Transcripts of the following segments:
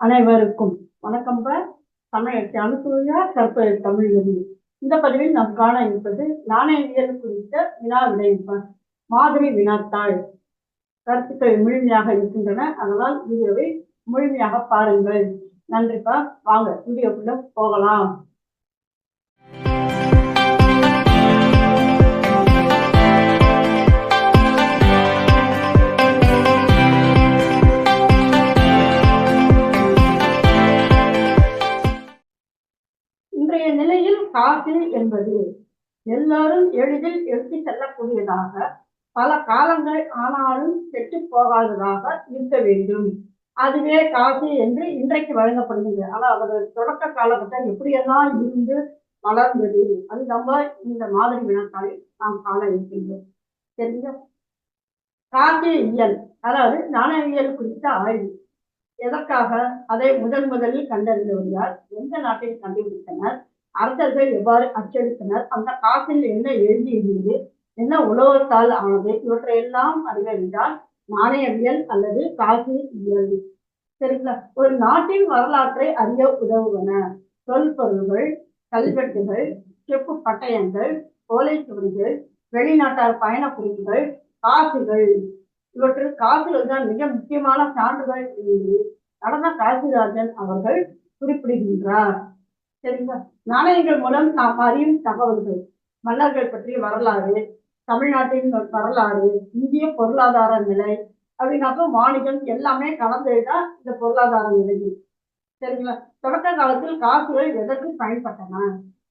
அனைவருக்கும் வணக்கம் ப. தமிழ் அனுசூயா தமிழ் இந்த பதிவில் நாம் காண இருப்பது நாணயவியல் குறித்த வினா விடைப்ப மாதிரி வினாத்தாள். கருத்துக்கள் முழுமையாக இருக்கின்றன. அதனால் வீடியோவை முழுமையாக பாருங்கள். நன்றிப்பா வாங்க வீடியோக்குள்ள போகலாம். என்பது எல்லாரும் எளிதில் எடுத்து செல்லக்கூடியதாக பல காலங்கள் ஆனாலும் கெட்டு போகாததாக இருக்க வேண்டும். அதுவே காசு என்று இன்றைக்கு வழங்கப்படுகிறது. ஆனால் அதோட தொடக்க காலகட்டம் எப்படியெல்லாம் இருந்து வளர்ந்தது அது நம்ம இந்த மாதிரி வினாத்தாளை நாம் காண இருக்கின்றோம். தெரிஞ்ச காசு இயல் அதாவது நாணயவியல் குறித்த ஆய்வு. எதற்காக? அதை முதன் முதலில் கண்டறிந்தவர் யார்? எந்த நாட்டில் கண்டுபிடித்தனர்? அரசர்கள் எவ்வாறு அச்சடித்தனர்? அந்த காசில் என்ன எழுதியிருந்தது என்ன உலோகத்தால் ஆனது? இவற்றையெல்லாம் அறிய என்றால் நாணயவியல் அல்லது காசு இயல் சரிங்களா? ஒரு நாட்டின் வரலாற்றை அறிய உதவுவன தொல்பொருள்கள் கல்வெட்டுகள் செப்பு பட்டயங்கள் ஓலைச்சுவடிகள் வெளிநாட்டார் பயண குறிப்புகள் காசுகள். இவற்றில் காசுகள் தான் மிக முக்கியமான சான்றுகள் நடந்த காசிராஜன் அவர்கள் குறிப்பிடுகின்றார். சரிங்களா நாணயங்கள் மூலம் நாம் அறியும் தகவல்கள் மன்னர்கள் பற்றிய வரலாறு தமிழ்நாட்டின் வரலாறு இந்திய பொருளாதார நிலை அப்படின்னாக்க வாணிகம் எல்லாமே கலந்துதான் இந்த பொருளாதார நிலை. சரிங்களா? தொடக்க காலத்தில் காசுகள் எதற்கு பயன்பட்டன?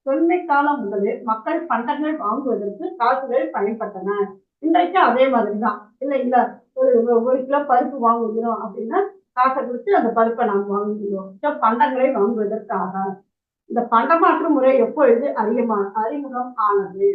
தொன்மை காலம் முதலே மக்கள் பண்டங்கள் வாங்குவதற்கு காசுகள் பயன்பட்டன. இன்றைக்கு அதே மாதிரி தான் இல்லை இல்லை ஒரு ஒரு கிலோ பருப்பு வாங்குகிறோம் அப்படின்னா காசை கொடுத்து அந்த பருப்பை நாம் வாங்குகிறோம். பண்டங்களை வாங்குவதற்காக. இந்த பண்டமாற்று முறை எப்பொழுது அறியமா அறிமுகம் ஆனது?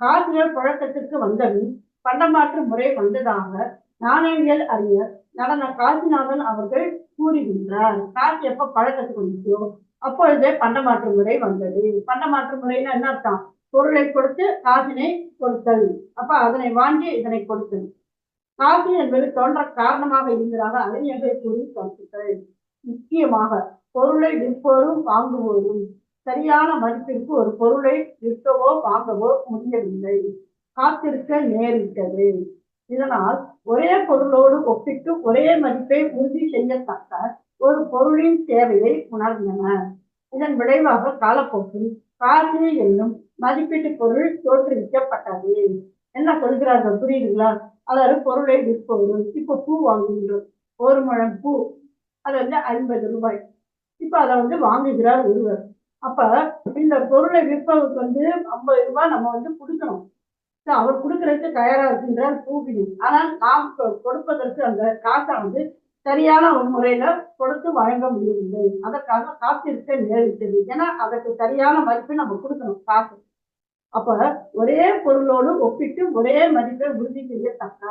காசுகள் புழக்கத்திற்கு வந்ததும் பண்டமாற்று முறை வந்ததாக நாணயவியல் அறிஞர் நடன காசிநாதன் அவர்கள் கூறுகின்றார். காசு எப்ப பழக்கத்துக்கு வந்துச்சோ அப்பொழுதே பண்டமாற்று முறை வந்தது. பண்டமாற்று முறைன்னா என்ன அர்த்தம்? பொருளை கொடுத்து காசினை கொடுத்தல். அப்ப அதனை வாங்கி இதனை கொடுத்தல். காசு என்பது தோன்ற காரணமாக இருந்ததாக அறிஞர்கள் கூறி கருத்துக்கள் முக்கியமாக பொருளை விற்போரும் வாங்குவோரும் சரியான மதிப்பிற்கு ஒரு பொருளை விற்கவோ வாங்கவோ முடியவில்லை. காத்திருக்க நேரிட்டது. இதனால் ஒரே பொருளோடு ஒப்பிட்டு ஒரே மதிப்பை உறுதி செய்யத்தக்க ஒரு பொருளின் தேவையை உணர்ந்தன. இதன் விளைவாக காலப்போக்கில் காரணி என்னும் மதிப்பீட்டு பொருள் தோற்றுவிக்கப்பட்டது. என்ன சொல்கிறார்கள்? புரியுதுங்களா? அதாவது பொருளை விற்போரும். இப்போ பூ வாங்குகின்றோம். ஒரு முழம் பூ. அது வந்து ஐம்பது ரூபாய். இப்போ அதை வந்து வாங்குகிறார் ஒருவர். அப்ப இந்த பொருளை விற்பவருக்கு வந்து ஐம்பது ரூபாய் நம்ம வந்து கொடுக்கணும். அவர் கொடுக்கறதுக்கு தயாரா இருக்கின்றார் பூவினி ஆனால் நாம் கொடுப்பதற்கு அந்த காசை வந்து சரியான ஒரு முறையில கொடுத்து வழங்க முடியவில்லை. அதற்காக காத்திருக்க நேரிட்டது. ஏன்னா அதற்கு சரியான மதிப்பு நம்ம கொடுக்கணும் காசு. அப்ப ஒரே பொருளோடு ஒப்பிட்டு ஒரே மதிப்பை உறுதி செய்யத்தக்க.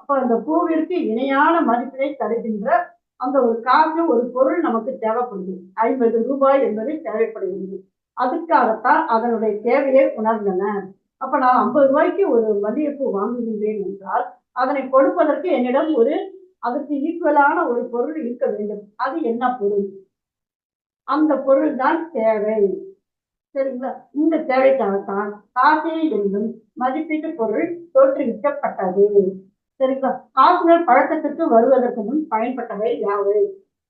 அப்ப அந்த பூவிற்கு இணையான மதிப்பினை தருகின்ற அந்த ஒரு காசு ஒரு பொருள் நமக்கு தேவைப்படுது. ஐம்பது ரூபாய் என்பது தேவைப்படுகிறது. அதுக்காகத்தான் அதனுடைய தேவையை உணர்ந்தனர் அப்ப நான் ஐம்பது ரூபாய்க்கு ஒரு மல்லிகைப்பூ வாங்குகின்றேன் என்றால் அதனை கொடுப்பதற்கு என்னிடம் ஒரு அதற்கு ஈக்குவலான ஒரு பொருள் இருக்க வேண்டும். அது என்ன பொருள்? அந்த பொருள் தான் தேவை. சரிங்களா? இந்த தேவைக்காகத்தான் காசே என்னும் மதிப்பீட்டு பொருள் தோற்றுவிக்கப்பட்டது. சரிங்களா காசுகள் பழக்கத்திற்கு வருவதற்கு முன் பயன்பட்டவை யாவை?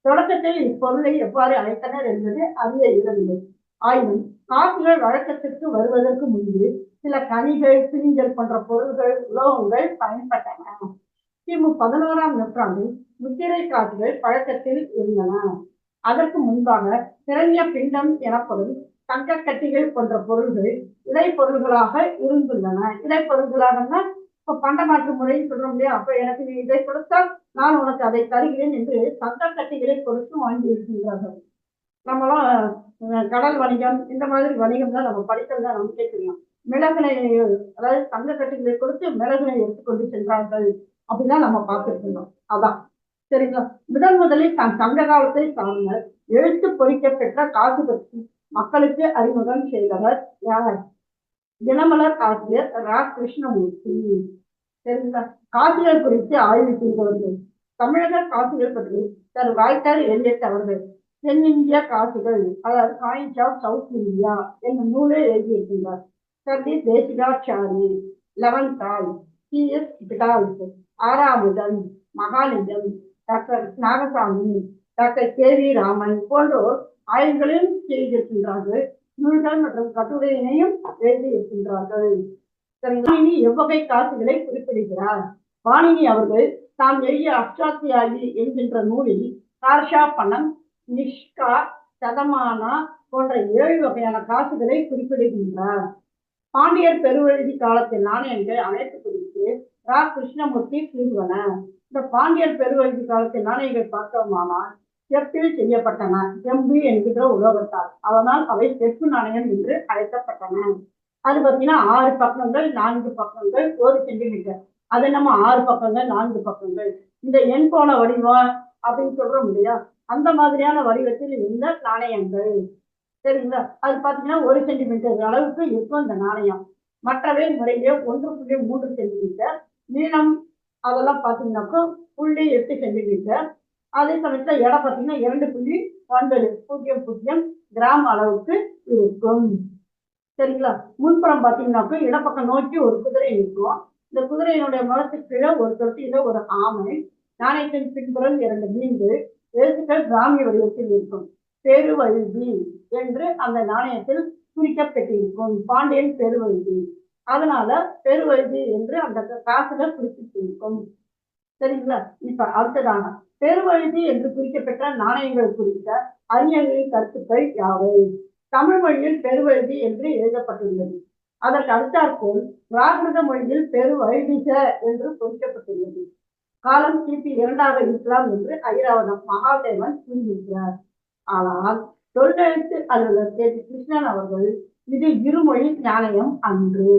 தொடக்கத்தில் இப்பொருளை எவ்வாறு அழைத்தனர் என்பது அறிய இயலவில்லை. ஆயினும் காசுகள் வழக்கத்திற்கு வருவதற்கு முன்பு சில கனிகள் பிரிஞ்சல் போன்ற பொருள்கள் உலோகங்கள் பயன்பட்டன. கிமு பதினோராம் நூற்றாண்டில் முத்திரை காசுகள் பழக்கத்தில் இருந்தன. அதற்கு முன்பாக திறனிய பிண்டம் எனப்படும் தங்க கட்டிகள் போன்ற பொருள்கள் இடைப்பொருள்களாக இருந்துள்ளன. இடைப்பொருள்களாக இப்ப பண்டமாற்று முறைன்னு சொல்றோம் இல்லையா? அப்ப எனக்கு நீ இதை கொடுத்தால் நான் உனக்கு அதை தருகிறேன் என்று தங்க கட்டிகளை கொடுத்து வாங்கி இருக்கின்றார்கள். நம்மளாம் கடல் வணிகம் இந்த மாதிரி வணிகம் தான் நம்ம படித்தது தான் நமக்கே தெரியும். மிளகுனை அதாவது தங்க கட்டிகளை கொடுத்து மிளகுனை எடுத்துக்கொண்டு சென்றார்கள் அப்படிதான் நம்ம பார்த்துருக்கோம் அதான். சரிங்களா? முதன் முதலில் தன் சங்க காலத்தை சார்ந்த எழுத்து பொறிக்க பெற்ற காசு பற்றி மக்களுக்கு அறிமுகம் செய்தவர் யார்? தினமலர் ஆசிரியர் ரா. கிருஷ்ணமூர்த்தி. சரிங்களா காசிகள் குறித்து ஆய்வு செய்தவர்கள் தமிழக காசுகள் பற்றி தன் வாய்த்தார் எல்லியட் அவர்கள் தென்னிந்திய காசுகள் அதாவது காயின்ஸ் ஆஃப் சவுத் இந்தியா என்னும் நூலை எழுதியிருக்கின்றார். சர்தி தேசிகாச்சாரி லெவன்தால் C. S. பிடால்ஸ் Aravamudhan Mahalingam doctor Nagaswamy doctor K. V. Raman போன்றோர் ஆய்வுகளையும் செய்திருக்கின்றார்கள். நூல்கள் மற்றும் கட்டுரையினையும் எழுதியிருக்கின்றார்கள் சரிங்களா? எவ்வகை காசுகளை குறிப்பிடுகிறார். வாணினி அவர்கள் தாம் எழுதிய அஷ்டாத்தியாயி என்கின்ற நூலில் கார்ஷா பணம் நிஷ்கா சதமானா போன்ற ஏழு வகையான காசுகளை குறிப்பிடுகின்றார். பாண்டியர் பெருவழுதி காலத்தில் நாணயங்கள் அனைத்து குறித்து ரா. கிருஷ்ணமூர்த்தி கூறுவன இந்த பாண்டியர் பெருவழுதி காலத்தில் நாணயங்கள் பார்த்தோமானால் செப்பில் செய்யப்பட்டன. செம்பு என்கின்ற உலோகத்தால். அதனால் அவை செப்பு நாணயம் என்று அழைக்கப்பட்டன. அது பார்த்தீங்கன்னா ஆறு பக்கங்கள் நான்கு பக்கங்கள் ஒரு சென்டிமீட்டர் அது நம்ம ஆறு பக்கங்கள் நான்கு பக்கங்கள். இந்த எண் போன வடிவம் அப்படின்னு சொல்றோம் இல்லையா? அந்த மாதிரியான வடிவத்தில் இருந்த நாணயங்கள். சரிங்களா? அது பார்த்தீங்கன்னா ஒரு சென்டிமீட்டர் அளவுக்கு இருக்கும் இந்த நாணயம். மற்றவை முறையே ஒன்று புள்ளி மூன்று சென்டிமீட்டர் நீளம் அதெல்லாம் பார்த்தீங்கன்னாக்கா புள்ளி எட்டு சென்டிமீட்டர் அதே சமயத்தில் எடை பார்த்தீங்கன்னா இரண்டு புள்ளி ஒன்பது பூஜ்ஜியம் பூஜ்ஜியம் கிராம் அளவுக்கு இருக்கும். சரிங்களா? முன்புறம் பார்த்தீங்கன்னாக்கா இடப்பக்கம் நோக்கி ஒரு குதிரை இருக்கும். இந்த குதிரையினுடைய முகத்துக்கு கீழே ஒரு தொட்டியில ஒரு ஆமை. நாணயத்தின் பின்புறம் இரண்டு மீன்கள் எழுத்துக்கள் கிராமிய வடிவத்தில் இருக்கும். பெருவழுதி என்று அந்த நாணயத்தில் குறிக்கப்பட்டிருக்கும். பாண்டியன் பெருவழுதி. அதனால பெருவழுதி என்று அந்த காசுல குறிப்பிட்டிருக்கும். சரிங்களா? இப்ப அடுத்ததாக பெருவழுதி என்று குறிக்கப்பட்ட நாணயங்கள் குறித்த அறிஞர்களின் கருத்துக்கள் யாவை? தமிழ் மொழியில் பெருவழுதி என்று எழுதப்பட்டுள்ளது. அதற்கு அடுத்தாற்போல் பிராகிருத மொழியில் பெருவழுதிக என்று குறிக்கப்பட்டுள்ளது. காலம் கிபி இரண்டாவது இஸ்லாம் என்று ஐராவதம் மகாதேவன் கூறியிருக்கிறார். ஆனால் தொழிலெழுத்து அலுவலர் கே. கிருஷ்ணன் அவர்கள் இது இருமொழி நாணயம் அன்று.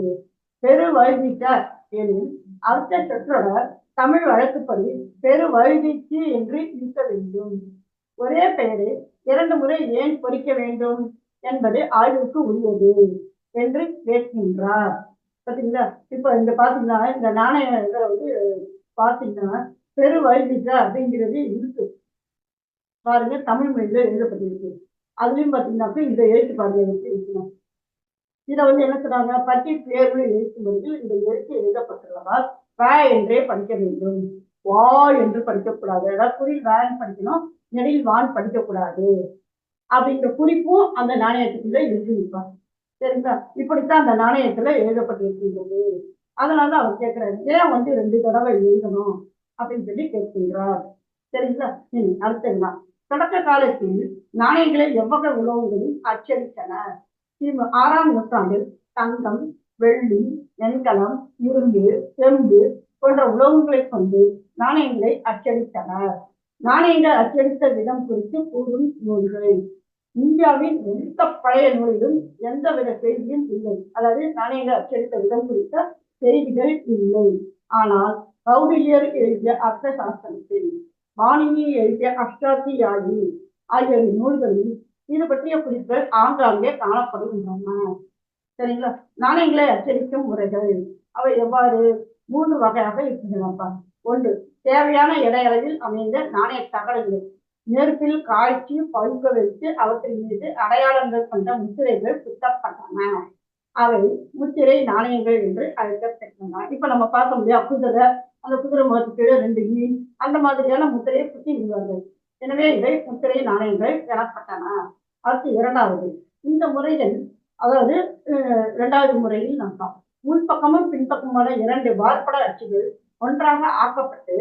பெருவழுதிக எனில் அடுத்த சொற்றொடர் தமிழ் வழக்குப்படி பெரு பெருவழுதிக்கு என்று இருக்க வேண்டும். ஒரே பெயரை இரண்டு முறை ஏன் பொறிக்க வேண்டும் என்பது ஆய்வுக்கு உரியது என்று கேட்கின்றார். பார்த்தீங்களா? இப்ப இந்த பாத்தீங்கன்னா இந்த நாணய இதை வந்து பாத்தீங்கன்னா பெரு வைதிக அப்படிங்கிறது இருக்கு. பாருங்க தமிழ் மொழியில எழுதப்பட்டிருக்கு. அதுலயும் பாத்தீங்கன்னாக்கா இந்த எழுத்து பாருங்க எப்படி இருக்கணும் இதை வந்து என்ன சொல்றாங்க பட்டி தேர்வு மொழியில் இந்த எழுத்து எழுதப்பட்டுள்ளதால் வ என்றே படிக்க வேண்டும். வா என்று படிக்கக்கூடாது. ஏதாவது குறில் வேன் படிக்கணும். நெடில் வான் படிக்கக்கூடாது. அப்படிங்கிற குறிப்பும் அந்த நாணயத்துக்குள்ள இருக்குதுப்பா சரிங்களா? இப்படித்தான் அந்த நாணயத்துல எழுதப்பட்டிருக்கின்றது. அதனால அவர் கேட்கிறாரு ஏன் வந்து ரெண்டு தடவை எழுதணும் அப்படின்னு சொல்லி கேட்கின்றார். சரிங்களா? சரி அடுத்ததுதான் தொடக்க காலத்தில் நாணயங்களை எவ்வகை உலகங்களும் அச்சடித்தன ஆறாம் நூற்றாண்டில் தங்கம் வெள்ளி வெண்கலம் இரும்பு செம்பு போன்ற உலோகங்களை கொண்டு நாணயங்களை அச்சடித்தனர் நாணயங்கள் அச்சடித்த விதம் குறித்து கூறும் நூல்கள். இந்தியாவின் எந்த பழைய நூலிலும் எந்த வித செய்தியும் இல்லை. அதாவது நாணயங்கள் அச்சடித்த விதம் குறித்த செய்திகள் இல்லை. ஆனால் கௌடில்யர் எழுதிய அர்த்த சாஸ்திரத்தில் வாணினி எழுதிய அஷ்டாத்தியாயி ஆகிய நூல்களில் இது பற்றிய குறிப்புகள் ஆங்காங்கே காணப்படுகின்றன. சரிங்களா? நாணயங்களை அச்சடிக்கும் முறைகள் அவை எவ்வாறு? மூன்று வகையாக இருக்கின்றனப்பா ஒன்று தேவையான இடையளவில் அமைந்த நாணய தகடுகள். நெருப்பில் காய்ச்சி பழுக்க வைத்து அவற்றின் மீது அடையாளங்கள் கொண்ட முத்திரைகள் குத்தப்பட்டன. அவை முத்திரை நாணயங்கள் என்று அழைக்கப்பட்டன இப்ப நம்ம பார்க்க முடியாது குதிரை. அந்த குதிரை முகத்துக்கு ரெண்டு மீன் அந்த மாதிரியான முத்திரையை குத்தி விடுவார்கள். எனவே இவை முத்திரை நாணயங்கள் எனப்பட்டன. அடுத்து இரண்டாவது இந்த முறையில் அதாவது இரண்டாவது முறையில் நாம் பார்ப்போம். முன்பக்கமும் பின்பக்கமான இரண்டு வார்ப்பட அச்சுகள் ஒன்றாக ஆக்கப்பட்டு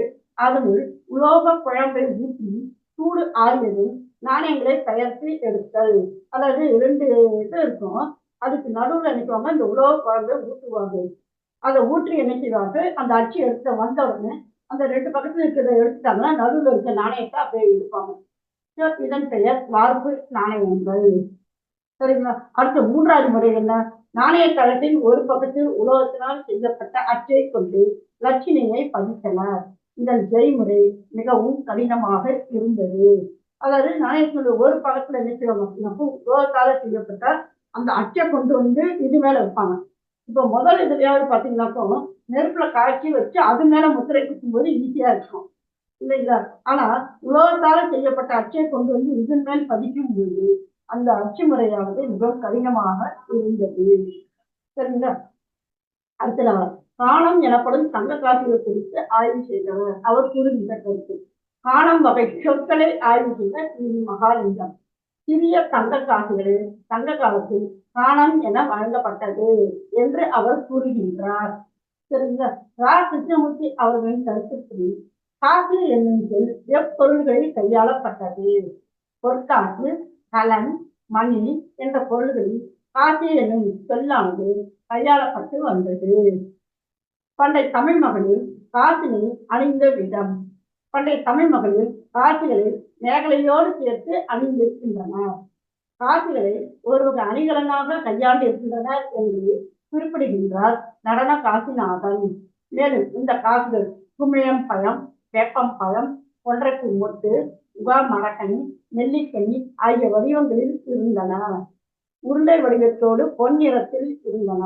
அதனுள் உலோக குழம்பை ஊற்றி சூடு ஆறியதும் நாணயங்களை பெயர்த்து எடுத்தல். அதாவது இரண்டு இது இருக்கும். அதுக்கு நடுவில் நினைக்குவாங்க இந்த உலோக குழம்பை ஊற்றுவாங்க அதை ஊற்றி நினைக்கிறாங்க அந்த அச்சு எடுத்த வந்த உடனே அந்த ரெண்டு பக்கத்துல இருக்கிறத எடுத்துட்டாங்கன்னா நடுவில் இருக்க நாணயத்தை அப்படியே எடுப்பாங்க இதன் பெயர் வார்ப்பு நாணயங்கள். சரிங்களா? அடுத்த மூன்றாவது முறை என்ன? நாணய தளத்தின் ஒரு பக்கத்தில் உலோகத்தினால் செய்யப்பட்ட அச்சை கொண்டு லட்சுமியை பதித்தனர். இந்த ஜெய்முறை மிகவும் கடினமாக இருந்தது. அதாவது நாணயத்தினுடைய ஒரு பக்கத்துல என்ன செய்வாங்க? உலோகத்தால செய்யப்பட்ட அந்த அச்சை கொண்டு வந்து இது மேல வைப்பாங்க. இப்போ முதல் இதுலயாவது பாத்தீங்கன்னாக்கா நெருப்புல காய்ச்சி வச்சு அது மேல முத்திரை குத்தும்போது ஈஸியா இருக்கும். இல்லைங்களா? ஆனா உலோகத்தால செய்யப்பட்ட அச்சை கொண்டு வந்து இதன் மேல் பதிக்கும் போது அந்த அச்சுமுறையானது மிகவும் கடினமாக இருந்தது. சரிங்களா? அடுத்தது காணம் எனப்படும் தங்க காசுகள் குறித்து ஆய்வு செய்தவர். அவர் கூறுகின்ற கருத்து. காணம் வகை சொற்களை ஆய்வு செய்த மகாலிங்கம். சிறிய தங்க காசுகளில் சங்க காலத்தில் காணம் என வழங்கப்பட்டது என்று அவர் கூறுகின்றார். சரிங்களா? ரா. கிருஷ்ணமூர்த்தி அவர்களின் கருத்துப்படி காசு என்னும் சொல் எப்பொருள்களில் கையாளப்பட்டது. பொற்காசு கலன் மணி என்ற பொருள்களில் காசி என்னும் சொல்லானது கையாளப்பட்டு வந்தது. பண்டை தமிழ் மகளிர் காசினை அணிந்த விதம். பண்டைய தமிழ் மகளிர் காசிகளை மேகலையோடு சேர்த்து அணிந்திருக்கின்றனர். காசிகளை ஒருவர் அணிகலனாக கையாண்டு இருக்கின்றனர் என்று குறிப்பிடுகின்றார் நடன காசிநாதன். மேலும் இந்த காசுகள் குமிழம் பழம் வேப்பம் பழம் ஒன்றைக்கு மொட்டு உகா மரக்கனி நெல்லிக்கனி ஆகிய வடிவங்களில் இருந்தன. உருண்டை வடிவத்தோடு பொன் நிறத்தில் இருந்தன.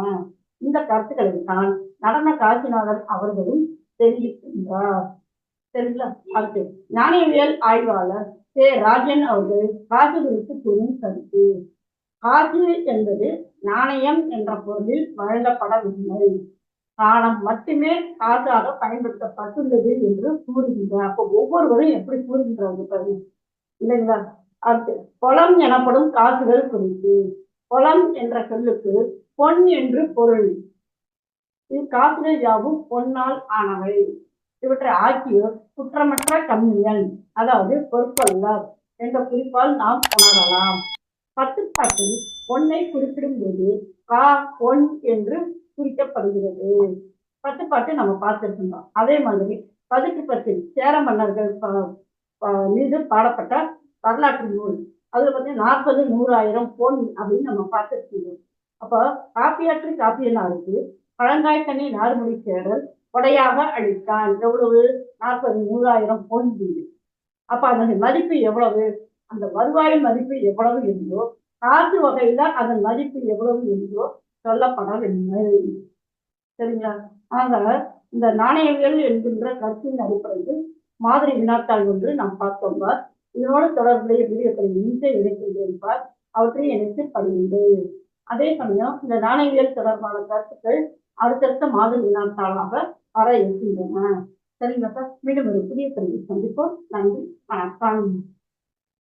இந்த கருத்துக்களை தான் நடன காசிநாதன் அவர்களும் தெரிவிக்கின்றார். சரிங்களா அடுத்து நாணயவியல் ஆய்வாளர் கே. ராஜன் அவர்கள் காசு குறித்து கூறும் கருத்து. காசு என்பது நாணயம் என்ற பொருளில் வழங்கப்படவில்லை. காலம் மட்டுமே காசாக பயன்படுத்தப்பட்டுள்ளது என்று கூறுகின்றார் அப்போ ஒவ்வொருவரும் எப்படி கூறுகின்றது பதிவு இல்லைங்களா? அடுத்து பொலம் எனப்படும் காசுகள் குறித்து பொலம் என்ற சொல்லுக்கு பொன் என்று பொருள். இது காசுகள் யாவும் பொன்னால் ஆனவை. இவற்றை ஆக்கியோர் குற்றமற்ற கம்மியன் அதாவது பொறுப்பல்லார் என்ற குறிப்பால் நாம் உணரலாம். பத்துப்பாட்டில் பொன்னை குறிப்பிடும்போது கா பொன் என்று குறிக்கப்படுகிறது. பத்துப்பாட்டு நம்ம பார்த்துருக்கோம் அதே மாதிரி பதுக்கு பத்தில் சேர மன்னர்கள் மீது பாடப்பட்ட வரலாற்று நூல். அதுல பார்த்தீங்கன்னா நாற்பது நூறாயிரம் பொன் அப்படின்னு நம்ம பார்த்துருக்கோம் அப்போ காப்பியாற்று காப்பியனாருக்கு பழங்காய்கனி நார்மொழி சேரல் கொடையாக அளித்தான். எவ்வளவு? நாற்பது நூறாயிரம் பொன் வீடு. அப்ப அதன் மதிப்பு எவ்வளவு? அந்த வருவாய் மதிப்பு எவ்வளவு இருந்தோ காசு வகையில அதன் மதிப்பு எவ்வளவு இருந்தோ சொல்லப்படவில்லை சரிங்களா? ஆக இந்த நாணயவியல் என்கின்ற கருத்தின் அடிப்படையில் மாதிரி வினாத்தாள் ஒன்று நாம் பார்த்தோம் இதனோடு தொடர்புடைய வீடியோக்களை இன்றே இணைக்கின்றேன் பார். அவற்றை இணைத்து படியுங்கள். அதே சமயம் இந்த நாணயவியல் தொடர்பான கருத்துக்கள் அடுத்தடுத்த மாதிரி வினாத்தாளாக வர இருக்கின்றன. சரிங்களா சார்? மீண்டும் ஒரு புதிய பதிவில் சந்திப்போம். நன்றி. வணக்கம்.